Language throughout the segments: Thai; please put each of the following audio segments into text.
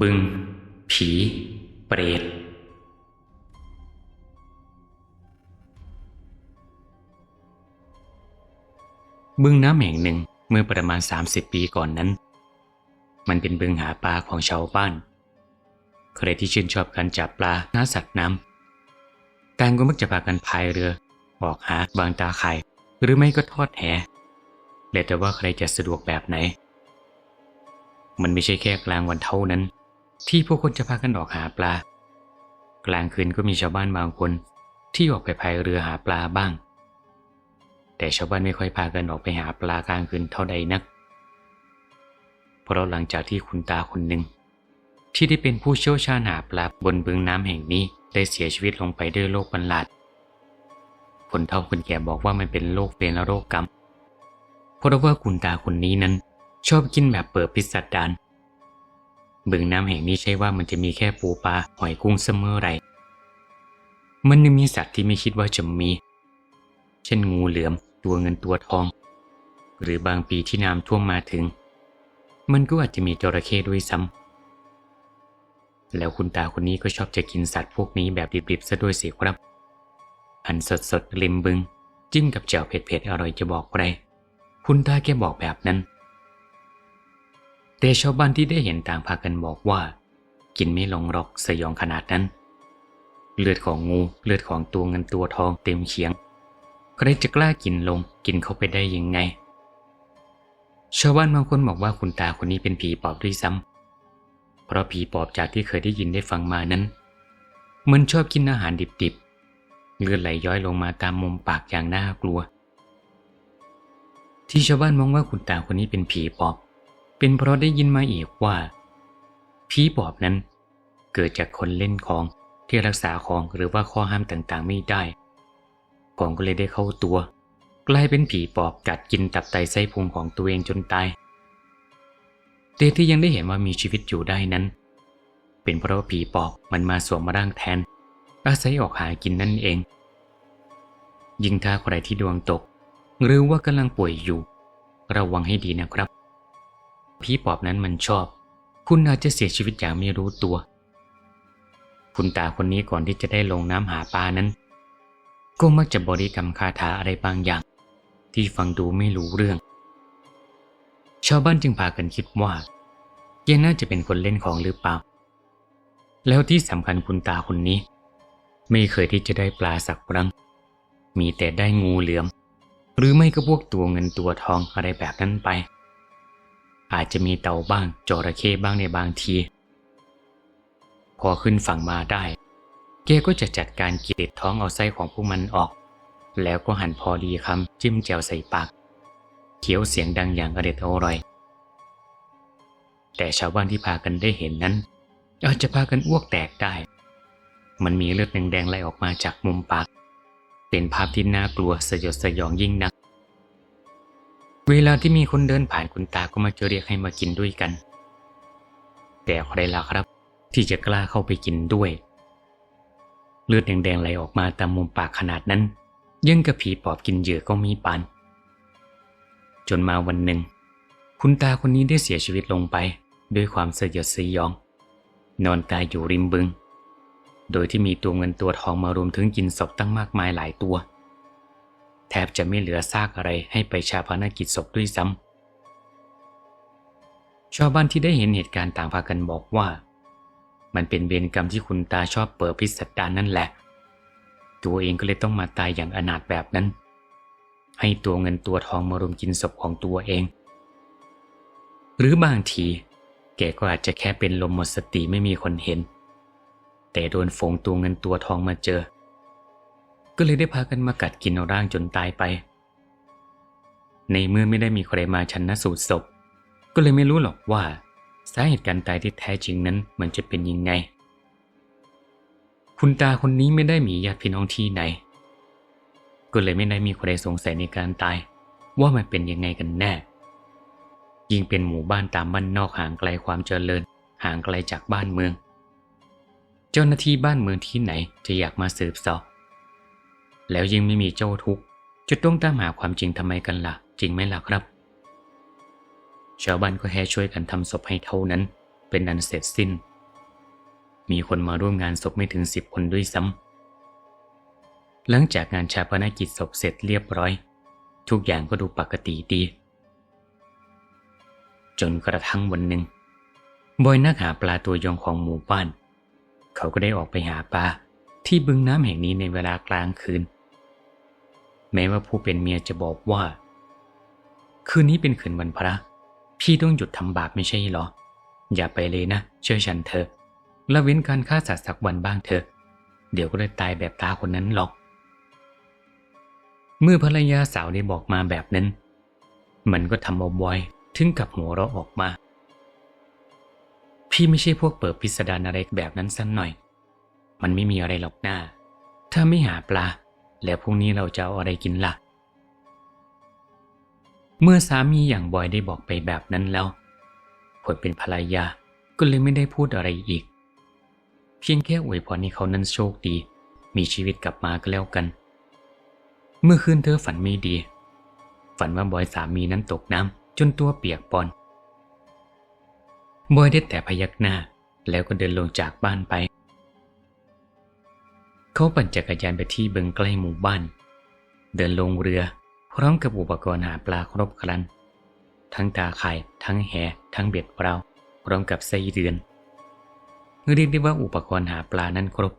บึง ผี เปรตบึงน้ำแห่งหนึ่งเมื่อประมาณ 30 ปีก่อนนั้น มันเป็นบึงหาปลาของชาวบ้าน ใครที่ชื่นชอบการจับปลาหน้าสัตว์น้ำต่างก็มักจะพากันพายเรือ ออกหาบางตาไข่หรือไม่ก็ทอดแหแล้วแต่ว่าใครจะสะดวกแบบไหน มันไม่ใช่แค่กลางวันเท่านั้น ที่พวกคนจะพากันออกหาปลา กลางคืนก็มีชาวบ้านบางคนที่ออกไปพายเรือหาปลาบ้าง แต่ชาวบ้านไม่ค่อยพากันออกไปหาปลากลางคืนเท่าใดนัก เพราะหลังจากที่คุณตาคนหนึ่ง ที่ได้เป็นผู้เชี่ยวชาญหาปลาบนบึงน้ำแห่งนี้ได้เสียชีวิตลงไปด้วยโรคบรรลัดคนเฒ่าคนแก่บอกว่ามันเป็นโรคเวรและโรคกรรม เพราะว่าคุณตาคนนี้นั้น ชอบกินแบบเปิดพิสดาร บึงน้ำแห่งนี้ใช่ว่ามันจะมีแค่ปูปลาหอยกุ้งเสมอไร มันยังมีสัตว์ที่ไม่คิดว่าจะมี เช่นงูเหลือมตัวเงินตัวทอง หรือบางปีที่น้ำท่วมมาถึง มันก็อาจจะมีจระเข้ด้วยซ้ำแล้วคุณตาคนนี้ก็ชอบจะกินสัตว์พวกนี้แบบดิบๆซะด้วยสิครับอันสดๆริมบึง จิ้มกับแจ่วเผ็ดๆอร่อยจะบอกใครคุณตาแกบอกแบบนั้น แต่ชาวบ้านที่ได้เห็นต่างพากันบอกว่า กินไม่ลงหรอกสยองขนาดนั้น เลือดของงูเลือดของตัวเงินตัวทองเต็มเขียง ใครจะกล้ากินลงกินเข้าไปได้ยังไง ชาวบ้านบางคนบอกว่าคุณตาคนนี้เป็นผีปอบด้วยซ้ำเพราะผีปอบจากที่เคยได้ยินได้ฟังมานั้น มันชอบกินอาหารดิบๆ เลือดไหลย้อยลงมาตามมุมปากอย่างน่ากลัว ที่ชาวบ้านมองว่าคุณตาคนนี้เป็นผีปอบ เป็นเพราะได้ยินมาอีกว่าผีปอบนั้น เกิดจากคนเล่นของที่รักษาของหรือว่าข้อห้ามต่างๆไม่ได้ ของก็เลยได้เข้าตัว กลายเป็นผีปอบกัดกินตับไตไส้พุงของตัวเองจนตายแต่ที่ยังได้เห็นว่ามีชีวิตอยู่ได้นั้น เป็นเพราะว่าผีปอบมันมาสวมมาร่างแทน อาศัยออกหากินนั่นเอง ยิ่งถ้าใครที่ดวงตก หรือว่ากำลังป่วยอยู่ ระวังให้ดีนะครับ ผีปอบนั้นมันชอบ คุณอาจจะเสียชีวิตอย่างไม่รู้ตัว คุณตาคนนี้ก่อนที่จะได้ลงน้ำหาปลานั้น ก็มักจะบริกรรมคาถาอะไรบางอย่าง ที่ฟังดูไม่รู้เรื่อง ชาวบ้านจึงพากันคิดว่าแกน่าจะเป็นคนเล่นของหรือเปล่า แล้วที่สำคัญคุณตาคนนี้ ไม่เคยที่จะได้ปลาสักครั้ง มีแต่ได้งูเหลือม หรือไม่ก็พวกตัวเงินตัวทองอะไรแบบนั้นไป อาจจะมีเต่าบ้างจระเข้บ้างในบางที พอขึ้นฝั่งมาได้แกก็จะจัดการกรีดท้องเอาไส้ของพวกมันออก แล้วก็หั่นพอดีคำจิ้มแจวใส่ปากเคี้ยวเสียงดังอย่างอเด็ดอร่อย แต่ชาวบ้านที่พากันได้เห็นนั้นอาจจะพากันอ้วกแตกได้ มันมีเลือดแดงๆไหลออกมาจากมุมปาก เป็นภาพที่น่ากลัวสยดสยองยิ่งนัก เวลาที่มีคนเดินผ่านคุณตาก็มาจะเรียกให้มากินด้วยกัน แต่ใครล่ะครับ ที่จะกล้าเข้าไปกินด้วย เลือดแดงๆไหลออกมาตามมุมปากขนาดนั้นยังกับผีปอบกินเหยื่อก็มีปาน จนมาวันหนึ่ง คุณตาคนนี้ได้เสียชีวิตลงไปด้วยความสยดสยอง นอนตายอยู่ริมบึง โดยที่มีตัวเงินตัวทองมารวมถึงกินศพตั้งมากมายหลายตัว ทบจะไม่เหลือซากอะไรให้ไปชาพนกิจศพด้วยซ้ำชาวบ้านที่ได้เห็นเหตุการณ์ต่างพากันบอกว่า มันเป็นเวรกรรมที่คุณตาชอบเปิดพิสดารนั่นแหละ ตัวเองก็เลยต้องมาตายอย่างอนาถแบบนั้น ให้ตัวเงินตัวทองมารุมกินศพของตัวเอง หรือบางที แกก็อาจจะแค่เป็นลมหมดสติไม่มีคนเห็น แต่โดนฝงตัวเงินตัวทองมาเจอ ก็เลยได้พากันมากัดกินร่างจนตายไป ในเมื่อไม่ได้มีใครมาชันสูตรศพ ก็เลยไม่รู้หรอกว่าสาเหตุการตายที่แท้จริงนั้นมันจะเป็นยังไง คุณตาคนนี้ไม่ได้มีญาติพี่น้องที่ไหน ก็เลยไม่ได้มีใครสงสัยในการตาย ว่ามันเป็นยังไงกันแน่ ยิ่งเป็นหมู่บ้านตามบ้านนอกห่างไกลความเจริญ ห่างไกลจากบ้านเมือง เจ้าหน้าที่บ้านเมืองที่ไหนจะอยากมาสืบสอบ แล้วยิ่งไม่มีเจ้าทุกข์จะต้องตามหาความจริงทำไมกันละ่ะ จริงไหมล่ะครับ ชาวบ้านก็แค่ช่วยกันทำศพให้เท่านั้น เป็นอันเสร็จสิ้น มีคนมาร่วมงานศพไม่ถึงสิบคนด้วยซ้ำหลังจากงานชาปนกิจศพเสร็จเรียบร้อย ทุกอย่างก็ดูปกติดี จนกระทั่งวันหนึ่งบอยนักหาปลาตัวยงของหมู่บ้าน เขาก็ได้ออกไปหาปลาที่บึงน้ำแห่งนี้ในเวลากลางคืน แม้ว่าผู้เป็นเมียจะบอกว่า คืนนี้เป็นคืนวันพระ พี่ต้องหยุดทำบาปไม่ใช่หรอ อย่าไปเลยนะ เชื่อฉันเถอะละเว้นการฆ่าสัตว์สักวันบ้างเถอะ เดี๋ยวก็ได้ตายแบบตาคนนั้นหรอก เมื่อภรรยาสาวได้บอกมาแบบนั้น มันก็ทำเอาบอยถึงกับหัวเราะออกมา พี่ไม่ใช่พวกเปิดพิสดารอะไรแบบนั้นสักหน่อย มันไม่มีอะไรหรอกหน้า ถ้าไม่หาปลา แล้วพรุ่งนี้เราจะเอาอะไรกินละ่ะ เมื่อสามีอย่างบอยได้บอกไปแบบนั้นแล้วคนเป็นภรรยาก็เลยไม่ได้พูดอะไรอีก เพียงแค่อวยพรให้เขานั้นโชคดี มีชีวิตกลับมาก็แล้วกัน เมื่อคืนเธอฝันไม่ดี ฝันว่าบอยสามีนั้นตกน้ำจนตัวเปียกปอนบอยได้แต่พยักหน้าแล้วก็เดินลงจากบ้านไป เขาปั่นจักรยานไปที่บึงใกล้หมู่บ้าน เดินลงเรือ พร้อมกับอุปกรณ์หาปลาครบครัน ทั้งตาข่ายทั้งแห ทั้งเบ็ดเปล่าพร้อมกับไส้เดือนเรียกได้ว่าอุปกรณ์หาปลานั้นครบ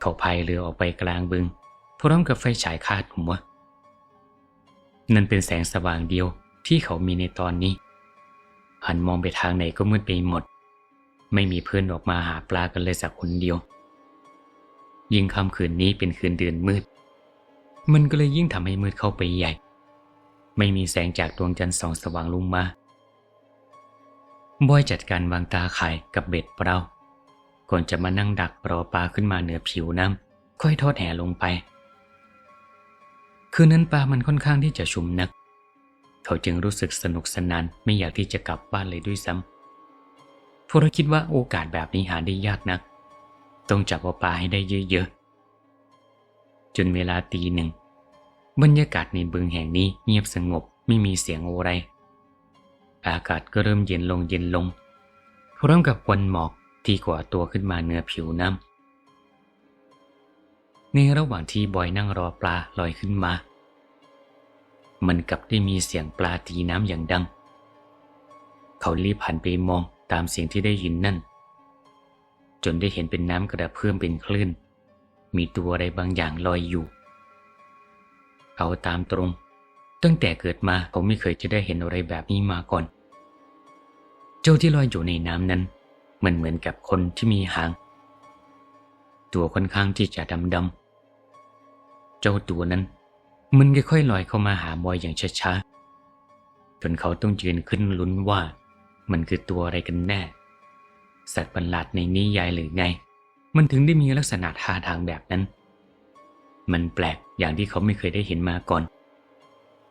เขาพายเรือออกไปกลางบึง พร้อมกับไฟฉายคาดหัว นั่นเป็นแสงสว่างเดียวที่เขามีในตอนนี้ หันมองไปทางไหนก็มืดไปหมด ไม่มีเพื่อนออกมาหาปลากันเลยสักคนเดียว ยิ่งค่ำคืนนี้เป็นคืนเดือนมืด มันก็เลยยิ่งทำให้มืดเข้าไปใหญ่ ไม่มีแสงจากดวงจันทร์ส่องสว่างลงมาบอยจัดการวางตาข่ายกับเบ็ดเปล่าก่อนจะมานั่งดักรอปลาขึ้นมาเหนือผิวน้ำค่อยทอดแหลงไป คืนนั้นปลามันค่อนข้างที่จะชุมนัก เขาจึงรู้สึกสนุกสนานไม่อยากที่จะกลับบ้านเลยด้วยซ้ำเพราะเราคิดว่าโอกาสแบบนี้หาได้ยากนัก ต้องจับเอาปลาให้ได้เยอะๆ จนเวลาตีหนึ่ง บรรยากาศในบึงแห่งนี้เงียบสงบไม่มีเสียงอะไร อากาศก็เริ่มเย็นลงเย็นลง พร้อมกับควันหมอกที่ก่อตัวขึ้นมาเหนือผิวน้ำ ในระหว่างที่บอยนั่งรอปลาลอยขึ้นมา มันกลับได้มีเสียงปลาตีน้ำอย่างดัง เขารีบหันไปมองตามเสียงที่ได้ยินนั่น จนได้เห็นเป็นน้ำกระเพื่อมเป็นคลื่น มีตัวอะไรบางอย่างลอยอยู่เอาตามตรง ตั้งแต่เกิดมาผมไม่เคยจะได้เห็นอะไรแบบนี้มาก่อน เจ้าที่ลอยอยู่ในน้ำนั้น มันเหมือนกับคนที่มีหาง ตัวค่อนข้างที่จะดำดำๆเจ้าตัวนั้น มันค่อยๆลอยเข้ามาหาบอยอย่างช้าๆจนเขาต้องยืนขึ้นลุ้นว่า มันคือตัวอะไรกันแน่ สัตว์ประหลาดในนิยายหรือไง มันถึงได้มีลักษณะท่าทางแบบนั้น มันแปลกอย่างที่เขาไม่เคยได้เห็นมาก่อน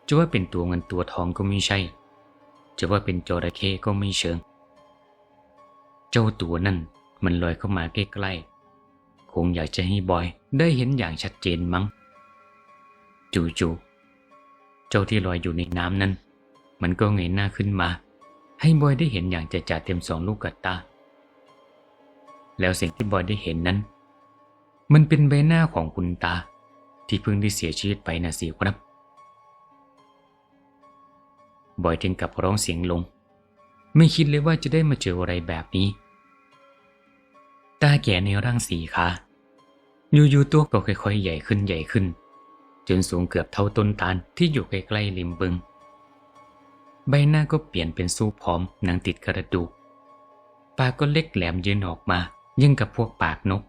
จะว่าเป็นตัวเงินตัวทองก็ไม่ใช่ จะว่าเป็นจระเข้ก็ไม่เชิง เจ้าตัวนั่นมันลอยเข้ามาใกล้ๆ คงอยากจะให้บอยได้เห็นอย่างชัดเจนมั้ง จู่ๆ เจ้าที่ลอยอยู่ในน้ำนั้น มันก็เงยหน้าขึ้นมา ให้บอยได้เห็นอย่างจะจ่าเต็มสองลูกกัดตา แล้วสิ่งที่บอยได้เห็นนั้น มันเป็นใบหน้าของคุณตา ที่เพิ่งได้เสียชีวิตไปนะสิครับ บอยถึงกับร้องเสียงลง ไม่คิดเลยว่าจะได้มาเจออะไรแบบนี้ ตาแก่ในร่างสีขาอยู่ๆตัวก็ค่อยๆ ใหญ่ขึ้นใหญ่ขึ้น จนสูงเกือบเท่าต้นตาลที่อยู่ใกล้ๆริมบึง ใบหน้าก็เปลี่ยนเป็นสู้ผอมหนังติดกระดูกปากก็เล็กแหลมยืนออกมา ยิ่งกับพวกปากนก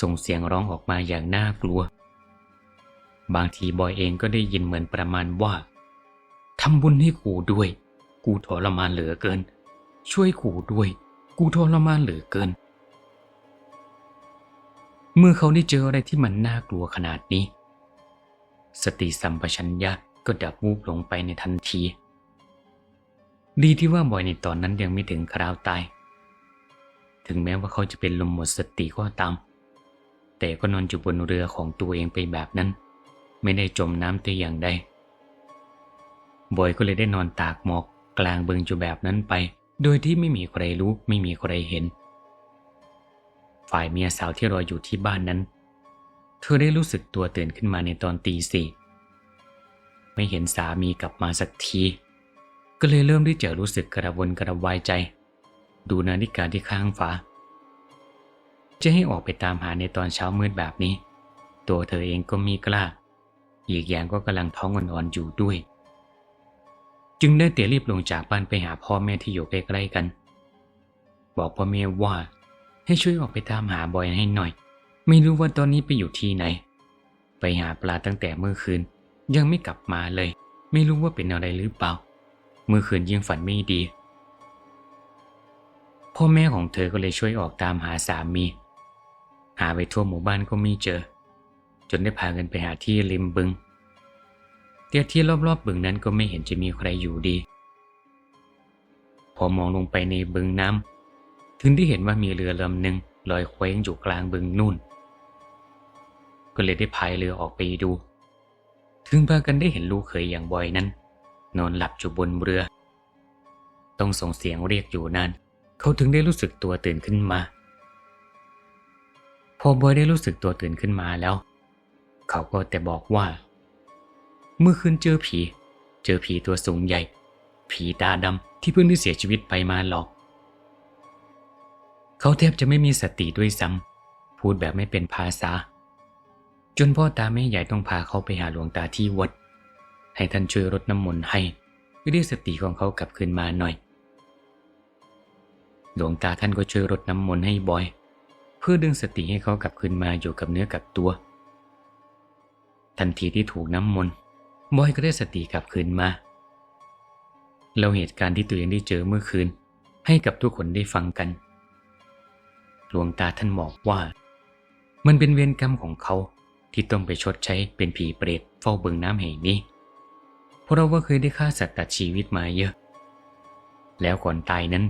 ส่งเสียงร้องออกมาอย่างน่ากลัว บางทีบอยเองก็ได้ยินเหมือนประมาณว่าทำบุญให้กูด้วย กูทรมานเหลือเกิน ช่วยกูด้วย กูทรมานเหลือเกิน เมื่อเขาได้เจออะไรที่มันน่ากลัวขนาดนี้ สติสัมปชัญญะก็ดับวูบลงไปในทันที ดีที่ว่าบอยในตอนนั้นยังไม่ถึงคราวตาย ถึงแม้ว่าเขาจะเป็นลมหมดสติก็ตาม แต่ก็นอนอยู่บนเรือของตัวเองไปแบบนั้น ไม่ได้จมน้ำแต่อย่างใดบอยก็เลยได้นอนตากหมอกกลางบึงอยู่แบบนั้นไป โดยที่ไม่มีใครรู้ไม่มีใครเห็น ฝ่ายเมียสาวที่รออยู่ที่บ้านนั้น เธอได้รู้สึกตัวตื่นขึ้นมาในตอนตีสี่ไม่เห็นสามีกลับมาสักที ก็เลยเริ่มที่จะรู้สึกกระวนกระวายใจ ดูนาฬิกาที่ข้างฝาจะให้ออกไปตามหาในตอนเช้ามืดแบบนี้ ตัวเธอเองก็มีกล้า อีกอย่างก็กำลังท้องอ่อนๆอยู่ด้วย จึงได้แต่รีบลงจากบ้านไปหาพ่อแม่ที่อยู่ใกล้ๆกัน บอกพ่อแม่ว่า ให้ช่วยออกไปตามหาบอยให้หน่อย ไม่รู้ว่าตอนนี้ไปอยู่ที่ไหน ไปหาปลาตั้งแต่เมื่อคืน ยังไม่กลับมาเลย ไม่รู้ว่าเป็นอะไรหรือเปล่า เมื่อคืนยังฝันไม่ดี พ่อแม่ของเธอก็เลยช่วยออกตามหาสามี หาไปทั่วหมู่บ้านก็ไม่เจอ จนได้พากันไปหาที่ริมบึงแต่ที่รอบๆบบึงนั้นก็ไม่เห็นจะมีใครอยู่ดี พอมองลงไปในบึงน้ำถึงได้เห็นว่ามีเรือลำหนึ่งลอยเคว้งอยู่กลางบึงนู่น ก็เลยได้พายเรือออกไปดู ถึงพากันได้เห็นลูกเขยอย่างบอยนั้น นอนหลับอยู่บนเรือ ต้องส่งเสียงเรียกอยู่นาน เขาถึงได้รู้สึกตัวตื่นขึ้นมา พอบอยได้รู้สึกตัวตื่นขึ้นมาแล้ว เขาก็แต่บอกว่า เมื่อคืนเจอผี เจอผีตัวสูงใหญ่ ผีตาดำที่เพิ่งได้เสียชีวิตไปมาหรอก เขาแทบจะไม่มีสติด้วยซ้ำพูดแบบไม่เป็นภาษา จนพ่อตาแม่ใหญ่ต้องพาเขาไปหาหลวงตาที่วัด ให้ท่านช่วยรดน้ำมนต์ให้เพื่อได้สติของเขากลับคืนมาหน่อย หลวงตาท่านก็ช่วยรดน้ำมนต์ให้บอย เพื่อดึงสติให้เขากลับคืนมาอยู่กับเนื้อกับตัว ทันทีที่ถูกน้ำมนต์บอยก็ได้สติกลับคืนมาเล่าเหตุการณ์ที่ตัวเองได้เจอเมื่อคืน ให้กับทุกคนได้ฟังกัน หลวงตาท่านบอกว่า มันเป็นเวรกรรมของเขาที่ต้องไปชดใช้เป็นผีเปรตเฝ้าเบิงน้ำแห่งนี้ เพราะเราว่าเคยได้ฆ่าสัตว์ตัดชีวิตมาเยอะ แล้วก่อนตายนั้น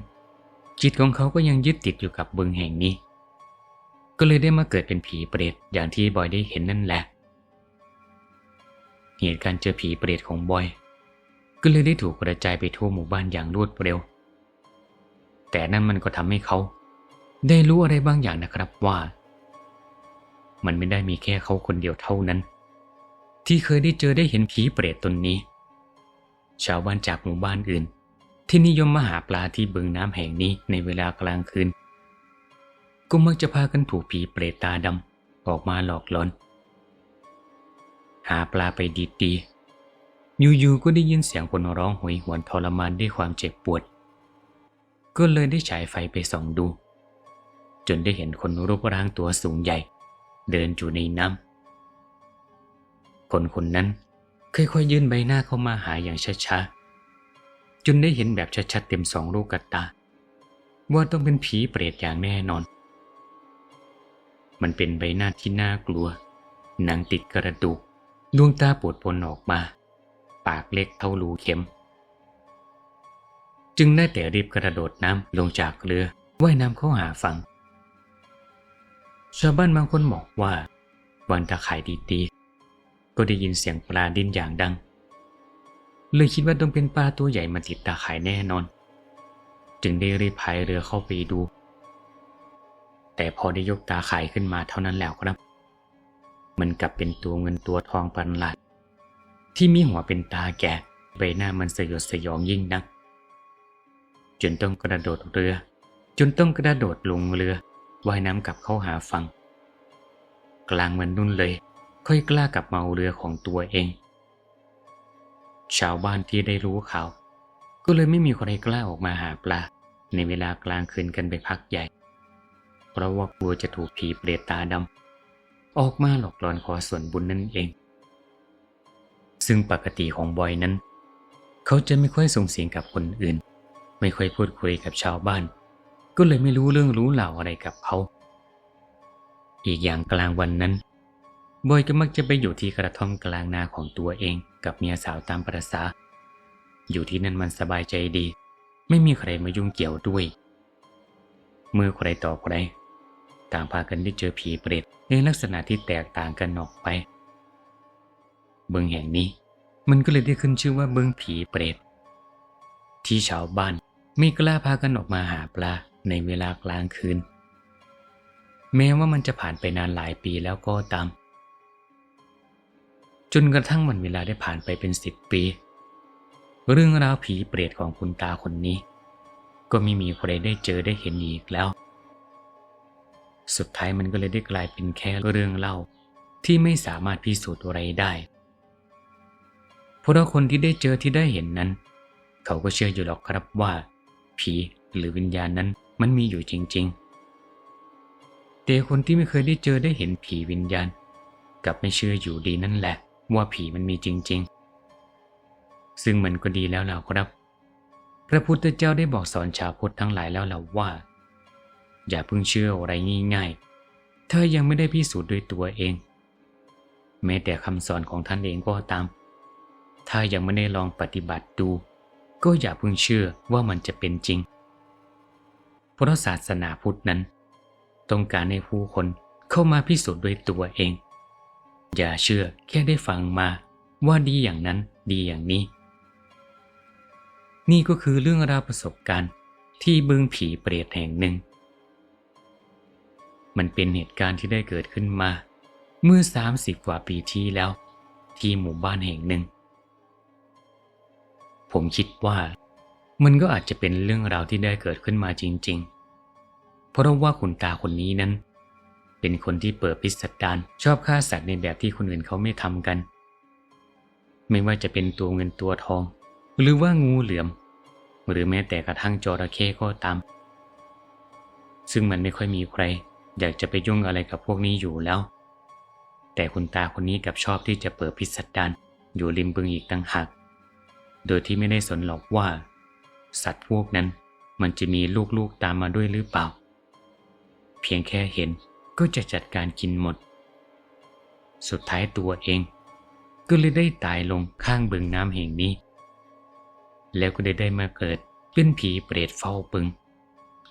จิตของเขาก็ยังยึดติดอยู่กับบึงแห่งนี้ ก็เลยได้มาเกิดเป็นผีเปรตอย่างที่บอยได้เห็นนั่นแหละ เหตุการณ์เจอผีเปรตของบอย ก็เลยได้ถูกกระจายไปทั่วหมู่บ้านอย่างรวดเร็ว แต่นั่นมันก็ทำให้เขา ได้รู้อะไรบางอย่างนะครับว่า มันไม่ได้มีแค่เขาคนเดียวเท่านั้น ที่เคยได้เจอได้เห็นผีเปรตตนนี้ ชาวบ้านจากหมู่บ้านอื่น ที่นิยมมาหาปลาที่บึงน้ำแห่งนี้ในเวลากลางคืน ก็มักจะพากันถูกผีเปรตตาดำออกมาหลอกหลอน หาปลาไปดีๆอยู่ๆก็ได้ยินเสียงคนร้องโหยหวนทรมานด้วยความเจ็บปวด ก็เลยได้ฉายไฟไปส่องดู จนได้เห็นคนรูปร่างตัวสูงใหญ่ เดินอยู่ในน้ำคนคนนั้นค่อยๆยื่นใบหน้าเข้ามาหาอย่างช้าๆ จนได้เห็นแบบชัดๆเต็มสองลูกกตา ว่าต้องเป็นผีเปรตอย่างแน่นอน มันเป็นใบหน้าที่น่ากลัว หนังติดกระดูก ดวงตาปวดปนออกมา ปากเล็กเท่ารูเข็ม จึงได้แต่รีบกระโดดน้ำลงจากเรือว่ายน้ำเข้าหาฝั่งชาวบ้านบางคนบอกว่า วันตะข่ายดีๆก็ได้ยินเสียงปลาดิ้นอย่างดัง เลยคิดว่าต้องเป็นปลาตัวใหญ่มาติดตาข่ายแน่นอน จึงได้รีบพายเรือเข้าไปดู แต่พอได้ยกตาข่ายขึ้นมาเท่านั้นแล้วครับ มันกลับเป็นตัวเงินตัวทองประหลาดที่มีหัวเป็นตาแก่ใบหน้ามันสยดสยองยิ่งนัก จนต้องกระโดดเรือ จนต้องกระโดดลงเรือว่ายน้ำกลับเข้าหาฝั่งกลางมันนุ่นเลย ค่อยกล้ากลับมาเอาเรือของตัวเอง ชาวบ้านที่ได้รู้ข่าว ก็เลยไม่มีใครกล้าออกมาหาปลา ในเวลากลางคืนกันไปพักใหญ่ เพราะว่ากลัวจะถูกผีเปรตตาดำออกมาหลอกหลอนขอส่วนบุญนั่นเอง ซึ่งปกติของบอยนั้น เขาจะไม่ค่อยส่งเสียงกับคนอื่น ไม่ค่อยพูดคุยกับชาวบ้าน ก็เลยไม่รู้เรื่องรู้เหล่าอะไรกับเขา อีกอย่างกลางวันนั้น บอยก็มักจะไปอยู่ที่กระท่อมกลางนาของตัวเองกับเมียสาวตามประษา อยู่ที่นั่นมันสบายใจดี ไม่มีใครมายุ่งเกี่ยวด้วย เมื่อใครต่อใคร ต่างพากันได้เจอผีเปรตในลักษณะที่แตกต่างกันออกไปเบืองแห่งนี้ มันก็เลยได้ขึ้นชื่อว่าเบืองผีเปรต ที่ชาวบ้านไม่กล้าพากันออกมาหาปลาในเวลากลางคืน แม้ว่ามันจะผ่านไปนานหลายปีแล้วก็ตาม จนกระทั่งวันเวลาได้ผ่านไปเป็นสิบปี เรื่องราวผีเปรตของคุณตาคนนี้ ก็ไม่มีใครได้เจอได้เห็นอีกแล้ว สุดท้ายมันก็เลยได้กลายเป็นแค่เรื่องเล่าที่ไม่สามารถพิสูจน์อะไรได้ เพราะคนที่ได้เจอที่ได้เห็นนั้น เขาก็เชื่ออยู่หรอกครับว่า ผีหรือวิญญาณนั้นมันมีอยู่จริง ๆ แต่คนที่ไม่เคยได้เจอได้เห็นผีวิญญาณ กับไม่เชื่ออยู่ดีนั่นแหละ ว่าผีมันมีจริง ๆ ซึ่งมันก็ดีแล้วล่ะครับ พระพุทธเจ้าได้บอกสอนชาวพุทธทั้งหลายแล้วล่ะว่า อย่าเพิ่งเชื่ออะไรง่ายๆ ถ้ายังไม่ได้พิสูจน์ด้วยตัวเอง แม้แต่คำสอนของท่านเองก็ตาม ถ้ายังไม่ได้ลองปฏิบัติดู ก็อย่าเพิ่งเชื่อว่ามันจะเป็นจริง เพราะศาสนาพุทธนั้น ต้องการให้ผู้คนเข้ามาพิสูจน์ด้วยตัวเอง อย่าเชื่อแค่ได้ฟังมา ว่าดีอย่างนั้นดีอย่างนี้ นี่ก็คือเรื่องราวประสบการณ์ที่บึงผีเปรตแห่งหนึ่ง มันเป็นเหตุการณ์ที่ได้เกิดขึ้นมา เมื่อ 30 กว่าปีที่แล้ว ที่หมู่บ้านแห่งหนึ่ง ผมคิดว่า มันก็อาจจะเป็นเรื่องราวที่ได้เกิดขึ้นมาจริง ๆ เพราะว่าคุณตาคนนี้นั้น เป็นคนที่เปิดพิสดารชอบฆ่าสัตว์ในแบบที่คนอื่นเขาไม่ทำกัน ไม่ว่าจะเป็นตัวเงินตัวทอง หรือว่างูเหลือม หรือแม้แต่กระทั่งจระเข้ก็ตาม ซึ่งมันไม่ค่อยมีใคร อยากจะไปยุ่งอะไรกับพวกนี้อยู่แล้ว แต่คุณตาคนนี้กับชอบที่จะเปิดพิสดารอยู่ริมบึงอีกตั้งหาก โดยที่ไม่ได้สนหรอกว่า สัตว์พวกนั้นมันจะมีลูกๆตามมาด้วยหรือเปล่า เพียงแค่เห็น ก็จะจัดการกินหมด สุดท้ายตัวเอง ก็เลยได้ตายลงข้างบึงน้ำแห่งนี้ แล้วก็ได้ได้มาเกิดเป็นผีเปรตเฝ้าปึง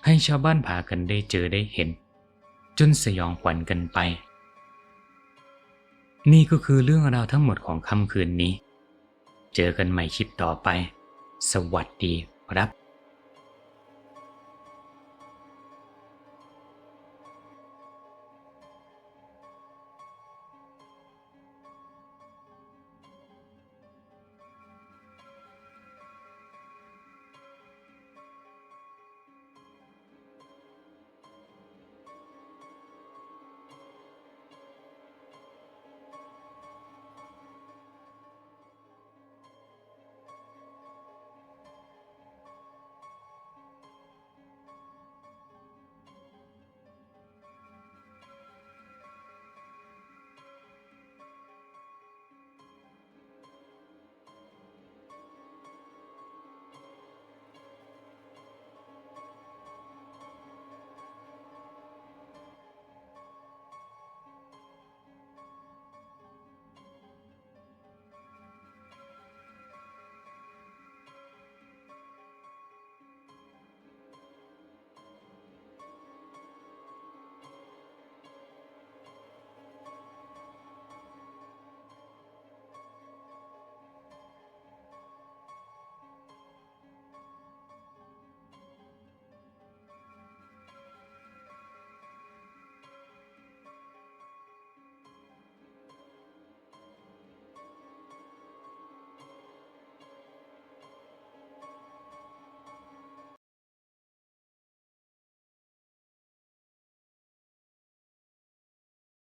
ให้ชาวบ้านพากันได้เจอได้เห็น จนสยองขวัญกันไป นี่ก็คือเรื่องราวทั้งหมดของค่ำคืนนี้ เจอกันใหม่คลิปต่อไป สวัสดีครับ